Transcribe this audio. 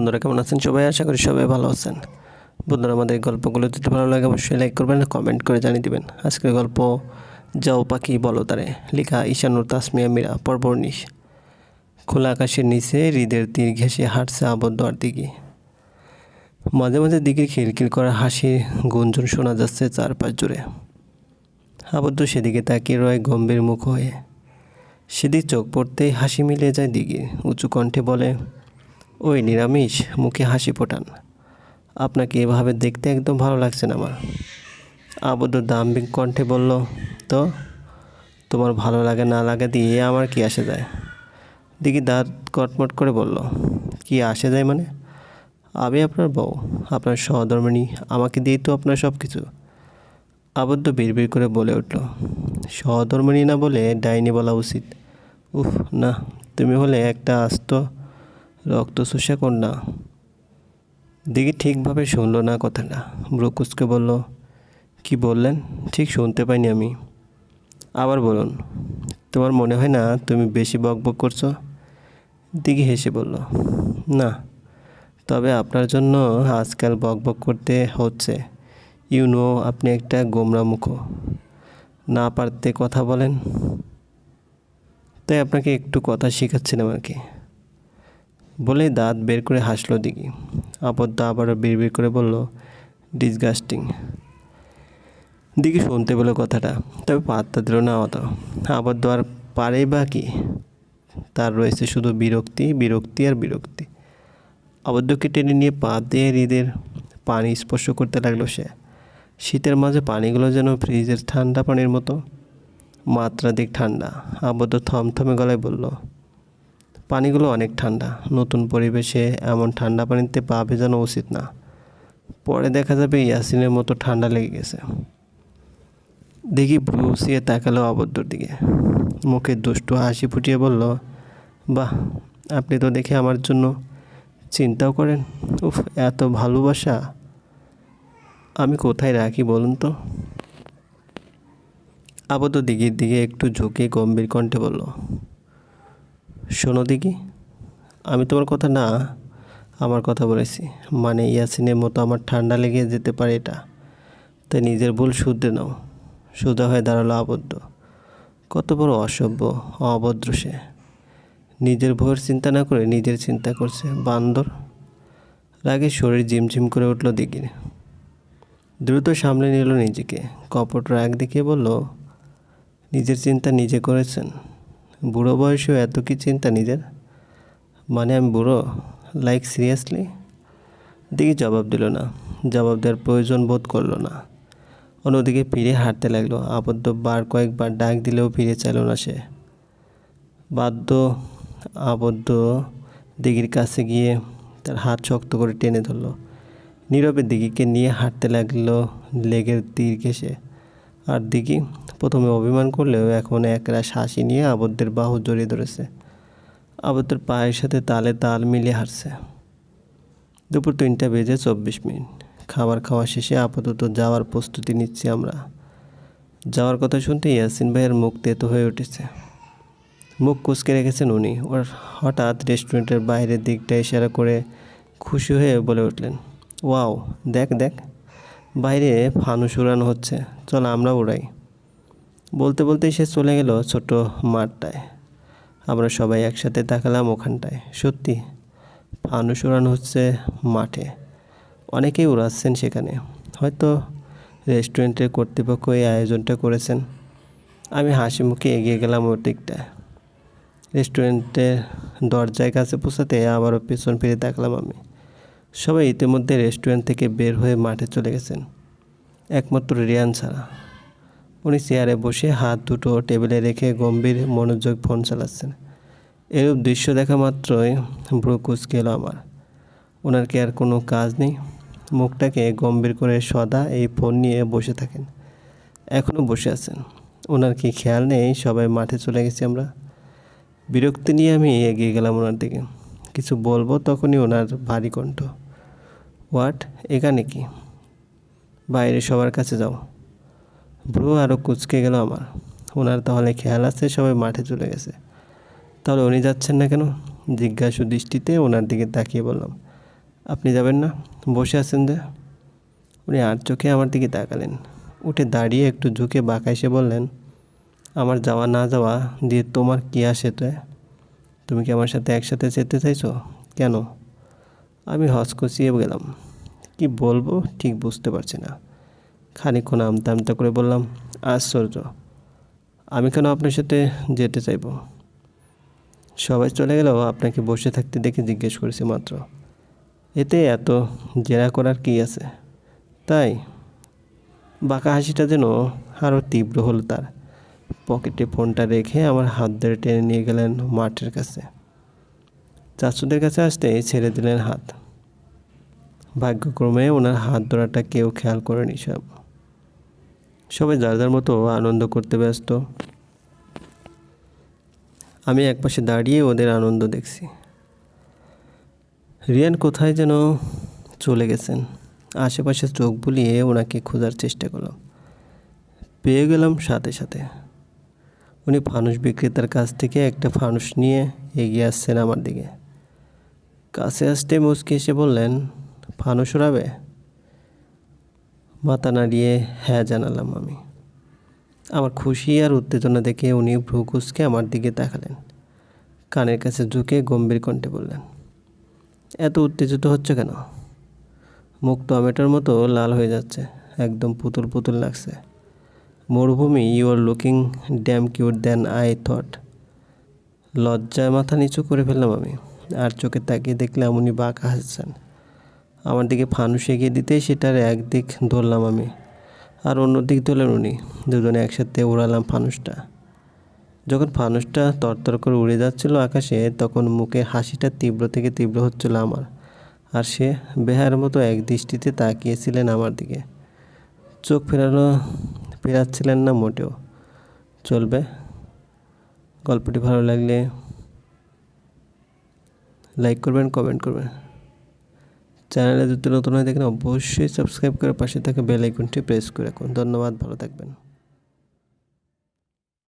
বন্ধুরা কেমন আছেন? সবাই আশা করি সবাই ভালো আছেন। বন্ধুরা, আমাদের গল্পগুলো যদি ভালো লাগে, অবশ্যই লাইক করবেন কমেন্ট করে জানিয়ে দিবেন। আজকের গল্প, যাও পাখি বলো তারে, লেখা ঈশানুর তাসমিয়া মীরা, পর্ব খোলা আকাশের নিচে হৃদের তীর ঘেঁষে হাঁটছে আবদ্ধ আর দিকে মাঝে মাঝে দিকে খিলখিল করা হাসির গুঞ্জন শোনা যাচ্ছে চারপাশ জুড়ে। আবদ্ধ সেদিকে তাকিয়ে রয় গম্ভীর মুখ হয়ে। সেদিক চোখ পড়তেই হাসি মিলে যায় দিঘির। উঁচু কণ্ঠে বলে ওই নিরামিষ মুখে হাসি ফোটান। আপনাকে এভাবে দেখতে একদম ভালো লাগছে না আমার। আবদ্ধ দাম্ভিক কণ্ঠে বলল, তো, তোমার ভালো লাগে না লাগে দিয়ে আমার কি আসে যায়? দিঘি দাঁত কটমট করে বলল, কি আসে যায় মানে? আমি আপনার বউ, আপনার সহধর্মিণী, আমাকে দিয়েই তো আপনার সব কিছু আবদ্ধ বিড়বিড় করে বলে উঠল, সহধর্মিণী না বলে ডাইনি বলা উচিত। উফ, না, তুমি হলে একটা আস্ত রক্তচোষা কন্যা। দিঘি ঠিকভাবে শুনলো না কথাটা। ব্রকুচকে বলল, কি বললেন? ঠিক শুনতে পাইনি আমি। আবার বলুন, তোমার মনে হয় না তুমি বেশি বকবক করছ? দিঘি হেসে বলল, না, তবে আপনার জন্য আজকাল বকবক করতে হচ্ছে। ইউ নো, আপনি একটা গোমরা মুখ। না পারতে কথা বলেন? তাই আপনাকে একটু কথা শেখাচ্ছিলাম আর কি। বলে দাঁত বের করে হাসলো দিঘি। আবদ্ধ আবারও বিড়বিড় করে বলল, ডিসগাস্টিং। দিঘি শুনতে পেল কথাটা, তবে পাত্তা দিল না অত। আবদ্ধ আর পারে বা কি? তার রয়েছে শুধু বিরক্তি বিরক্তি আর বিরক্তি। আবদ্ধকে টেনে নিয়ে পা দিয়ে হৃদের পানি স্পর্শ করতে লাগল সে। শীতের মাঝে পানিগুলো যেন ফ্রিজের ঠান্ডা পানির মতো। মাত্রাধিক ঠান্ডা। আবদ্ধ থমথমে গলায় বলল পানিগুলো অনেক ঠান্ডা। নতুন পরিবেশে এমন ঠান্ডা পানিতে পা ভেজানো উচিত না। পরে দেখা যাবে ইয়াসিনের মতো ঠান্ডা লেগে গেছে। দেখি ব্রুসিয়ে তাকালো আবদ্ধর দিকে। মুখে দুষ্টু হাসি ফুটিয়ে বলল, বাহ, আপনি তো দেখে আমার জন্য চিন্তাও করেন। উফ, এত ভালোবাসা। আমি কোথায় রাখি বলুন তো? আবদ্ধ দিঘির দিকে একটু ঝুঁকে গম্ভীর কণ্ঠে বলল শোনো দিঘি আমি তোমার কথা না, আমার কথা বলেছি। মানে ইয়াসিনের মতো আমার ঠান্ডা লেগে যেতে পারে এটা। তাই নিজের ভুল শুধরে নাও। সুদা হয়ে দাঁড়াল আবদ্ধ। কত বড় অসভ্য, অভদ্র সে। নিজের ভয়ের চিন্তা না করে নিজের চিন্তা করছে। বান্দর। রাগে শরীর ঝিমঝিম করে উঠল দিঘির দ্রুত সামলে নিল নিজেকে। কপট রাগ দেখিয়ে বলল, নিজের চিন্তা নিজে করেছেন? বুড়ো বয়সেও এত কি চিন্তা নিজের? মানে আমি বুড়ো? লাইক সিরিয়াসলি দিকে জবাব দিল না। জবাব দেওয়ার প্রয়োজন বোধ করল না। অন্যদিকে ফিরে হাঁটতে লাগল। আবদ্ধ বার কয়েকবার ডাক দিলেও ফিরে চাইল না সে। বাধ্য, আবদ্ধ দিঘির কাছে গিয়ে তার হাত শক্ত করে টেনে ধরলো। নীরবে দিঘিকে নিয়ে হাঁটতে লাগল লেগের তীর ঘেসে আর দিঘি। প্রথমে অভিমান করলেও এখন একরাশ হাসি নিয়ে আবদ্ধের বাহু জড়িয়ে ধরেছে। আবদ্ধের পায়ের সাথে তালে তাল মিলিয়ে হাঁটছে দুপুর তিনটা বেজে চব্বিশ মিনিট। খাবার খাওয়া শেষে আপাতত যাওয়ার প্রস্তুতি নিচ্ছি আমরা। যাওয়ার কথা শুনতে ইয়াসিন ভাইয়ের মুখ তেতো হয়ে উঠেছে। মুখ কুচকে রেখেছেন উনি। ওর হঠাৎ রেস্টুরেন্টের বাইরের দিকটা ইশারা করে খুশি হয়ে বলে উঠলেন, ওয়াও, দেখ দেখ। বাইরে ফানুস উড়ানো হচ্ছে। চল আমরা উড়াই। বলতে বলতেই সে চলে গেল ছোট মাঠটায়। আমরা সবাই একসাথে তাকালাম ওখানটায়। সত্যি, ফানুস উড়ানো হচ্ছে মাঠে। অনেকেই উড়াচ্ছেন সেখানে। হয়তো রেস্টুরেন্টের কর্তৃপক্ষ এই আয়োজনটা করেছেন। আমি হাসি মুখে এগিয়ে গেলাম ওর দিকটায় রেস্টুরেন্টের দরজায় কাছে পৌঁছাতে আবারও পেছন ফিরে দেখলাম আমি। সবাই ইতিমধ্যে রেস্টুরেন্ট থেকে বের হয়ে মাঠে চলে গেছেন। একমাত্র রিয়ান ছাড়া। উনি চেয়ারে বসে হাত দুটো টেবিলে রেখে গম্ভীর মনোযোগ ফোন চালাচ্ছেন। এরূপ দৃশ্য দেখা মাত্রই ব্রু কুচকে এলো আমার। ওনার কি আর কোনো কাজ নেই? মুখটাকে গম্ভীর করে সদা এই ফোন নিয়ে বসে থাকেন। এখনও বসে আছেন। ওনার কি খেয়াল নেই? সবাই মাঠে চলে গেছি আমরা। বিরক্তি নিয়ে আমি এগিয়ে গেলাম ওনার দিকে। কিছু বলব তখনই ওনার ভারী কণ্ঠ। হোয়াট এখানে কি? বাইরে সবার কাছে যাও। ব্রু আরও কুচকে গেল আমার। ওনার তাহলে খেয়াল আছে, সবাই মাঠে চলে গেছে। তাহলে উনি যাচ্ছেন না কেন? জিজ্ঞাসু দৃষ্টিতে ওনার দিকে তাকিয়ে বললাম, আপনি যাবেন না? বসে আছেন যে? উনি আর চোখে আমার দিকে তাকালেন। উঠে দাঁড়িয়ে একটু ঝুঁকে বাঁকা এসে বললেন, আমার যাওয়া না যাওয়া দিয়ে তোমার কী আসে তো তুমি কি আমার সাথে একসাথে যেতে চাইছো? কেন? আমি হসকচিয়ে গেলাম। কি বলব ঠিক বুঝতে পারছি না। খানিকক্ষণ আমতা আমতা করে বললাম, আশ্চর্য, আমি কেন আপনার সাথে যেতে চাইব? সবাই চলে গেলেও আপনাকে বসে থাকতে দেখে জিজ্ঞেস করেছি মাত্র, এতে এত জেরা করার কি আছে? তাই? বাঁকা হাসিটা যেন আরও তীব্র হলো তার। পকেটে ফোনটা রেখে আমার হাত ধরে টেনে নিয়ে গেলেন মাঠের কাছে। চাচুদের কাছে আসতেই ছেড়ে দিলেন হাত। ভাগ্যক্রমে ওনার হাত ধরাটা কেউ খেয়াল করেনি সব। সবাই যার যার মতো আনন্দ করতে ব্যস্ত। আমি একপাশে দাঁড়িয়ে ওদের আনন্দ দেখছি। রিয়ান কোথায় যেন চলে গেছেন। আশেপাশে চোখ বুলিয়ে ওনাকে খোঁজার চেষ্টা করলাম। পেয়ে গেলাম সাথে সাথে। উনি ফানুস বিক্রেতার কাছ থেকে একটা ফানুস নিয়ে এগিয়ে আসছেন আমার দিকে। কাছে আসতে মুচকে এসে বললেন ফানুস উড়াবে মাথা নাড়িয়ে হ্যাঁ জানালাম আমি। আমার খুশি আর উত্তেজনা দেখে উনি ভ্রু কুচকে আমার দিকে তাকালেন। কানের কাছে ঝুঁকে গম্ভীর কণ্ঠে বললেন, এত উত্তেজিত হচ্ছে কেন? মুখ টমেটোর মতো লাল হয়ে যাচ্ছে, একদম পুতুল পুতুল লাগছে। মরুভূমি you are looking damn cute then I thought লজ্জায় মাথা নিচু করে ফেললাম আমি, আর চোখে তাকিয়ে দেখলাম উনি বাঁকা হাসছেন। আমার দিকে ফানুস এগিয়ে দিতে, সেটার একদিক ধরলাম আমি। আর অন্য দিক ধরলেন উনি। দুজনে একসাথে উড়ালাম ফানুসটা যখন ফানুসটা তরতর করে উড়ে যাচ্ছিল আকাশে, তখন মুখে হাসিটা তীব্র থেকে তীব্র হচ্ছিল আমার। আর সে বেহার মতো এক দৃষ্টিতে তাকিয়েছিলেন আমার দিকে। চোখ ফেরানো, ফেরাচ্ছিলেন না মোটেও। চলবে। গল্পটি ভালো লাগলে লাইক করবেন কমেন্ট করবেন। চ্যানেলে যদি নতুন হয়ে থাকেন, অবশ্যই সাবস্ক্রাইব করে পাশে থাকা বেল আইকনটি প্রেস করে রাখুন। ধন্যবাদ, ভালো থাকবেন।